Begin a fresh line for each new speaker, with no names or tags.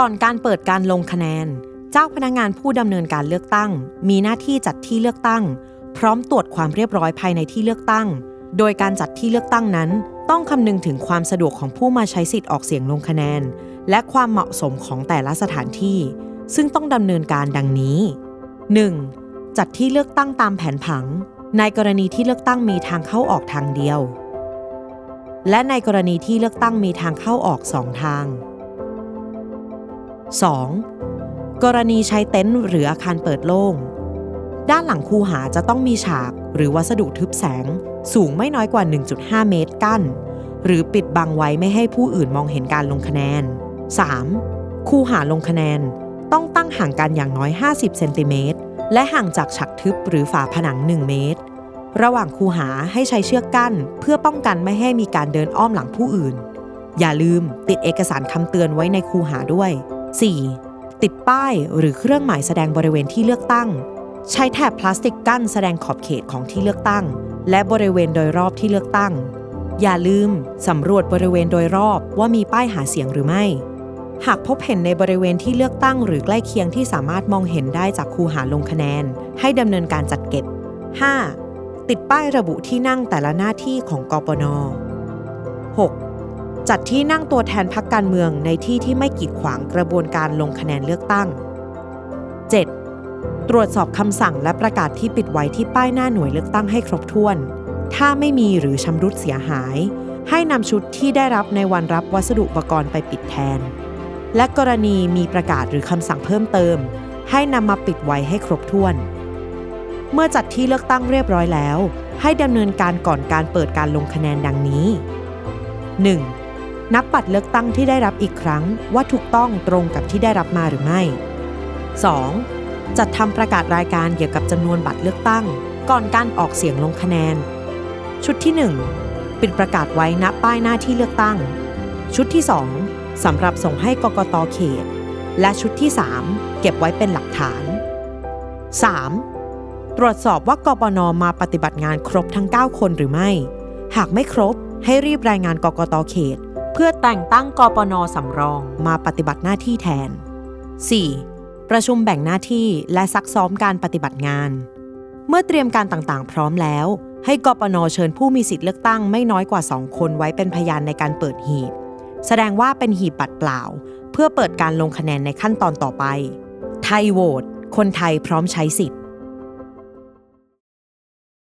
ก่อนการเปิดการลงคะแนน เจ้าพนักงานผู้ดำเนินการเลือกตั้ง มีหน้าที่จัดที่เลือกตั้ง พร้อมตรวจความเรียบร้อยภายในที่เลือกตั้ง โดยการจัดที่เลือกตั้งนั้น ต้องคำนึงถึงความสะดวกของผู้มาใช้สิทธิ์ออกเสียงลงคะแนน และความเหมาะสมของแต่ละสถานที่ ซึ่งต้องดำเนินการดังนี้ 1. จัดที่เลือกตั้งตามแผนผัง ในกรณีที่เลือกตั้งมีทางเข้าออกทางเดียว และในกรณีที่เลือกตั้งมีทางเข้าออกสองทาง 2. กรณีใช้เต็นท์หรืออาคารเปิดโล่ง ด้านหลังคูหาจะต้องมีฉากหรือวัสดุทึบแสง สูงไม่น้อยกว่า 1.5 เมตรกั้น หรือปิดบังไว้ไม่ให้ผู้อื่นมองเห็นการลงคะแนน 3. คูหาลงคะแนนต้องตั้งห่างกันอย่างน้อย 50 เซนติเมตรและห่างจากฉากทึบหรือฝาผนัง 1 เมตร ระหว่างคูหาให้ใช้เชือกกั้น เพื่อป้องกันไม่ให้มีการเดินอ้อมหลังผู้อื่น อย่าลืมติดเอกสารคำเตือนไว้ในคูหาด้วย 4. ติดป้ายหรือเครื่องหมายแสดงบริเวณที่เลือกตั้ง ใช้แถบพลาสติกกั้นแสดงขอบเขตของที่เลือกตั้ง และบริเวณโดยรอบที่เลือกตั้ง อย่าลืมสำรวจบริเวณโดยรอบว่ามีป้ายหาเสียงหรือไม่ หากพบเห็นในบริเวณที่เลือกตั้ง หรือใกล้เคียงที่สามารถมองเห็นได้จากคูหาลงคะแนน ให้ดำเนินการจัดเก็บ 5. ติดป้ายระบุที่นั่งแต่ละหน้าที่ของกปน 6. จัดที่นั่งตัวแทนพรรคการเมืองในที่ที่ไม่กีดขวางกระบวนการลงคะแนนเลือกตั้ง 7. ตรวจสอบคำสั่งและประกาศที่ปิดไว้ที่ป้ายหน้าหน่วยเลือกตั้งให้ครบถ้วน ถ้าไม่มีหรือชำรุดเสียหาย ให้นำชุดที่ได้รับในวันรับวัสดุอุปกรณ์ไปปิดแทน และกรณีมีประกาศหรือคำสั่งเพิ่มเติม ให้นำมาปิดไว้ให้ครบถ้วน เมื่อจัดที่เลือกตั้งเรียบร้อยแล้ว ให้ดำเนินการก่อนการเปิดการลงคะแนนดังนี้ 1. นับบัตรเลือกตั้งที่ได้รับอีกครั้งว่าถูกต้องตรงกับที่ได้รับมาหรือไม่ 2. จัดทำประกาศรายการเกี่ยวกับจำนวนบัตรเลือกตั้ง ก่อนการออกเสียงลงคะแนน ชุดที่ 1 ปิดประกาศไว้ณป้ายหน้าที่เลือกตั้ง ชุดที่ 2สำหรับส่งให้กกตเขต และชุดที่ 3 เก็บไว้เป็นหลักฐาน 3. ตรวจสอบว่ากปนมาปฏิบัติงานครบทั้ง 9 คนหรือไม่ หากไม่ครบให้รีบรายงานกกตเขต เพื่อแต่งตั้งกปนสำรองมาปฏิบัติหน้าที่แทน 4. ประชุมแบ่งหน้าที่และซักซ้อมการปฏิบัติงาน เมื่อเตรียมการต่างๆ พร้อมแล้ว ให้กปนเชิญผู้มีสิทธิ์เลือกตั้งไม่น้อยกว่า 2 คนไว้เป็นพยานในการเปิดหีบ แสดงว่าเป็นหีบบัตรเปล่า เพื่อเปิดการลงคะแนนในขั้นตอนต่อไป ไทยโหวตคนไทยพร้อมใช้สิทธิ์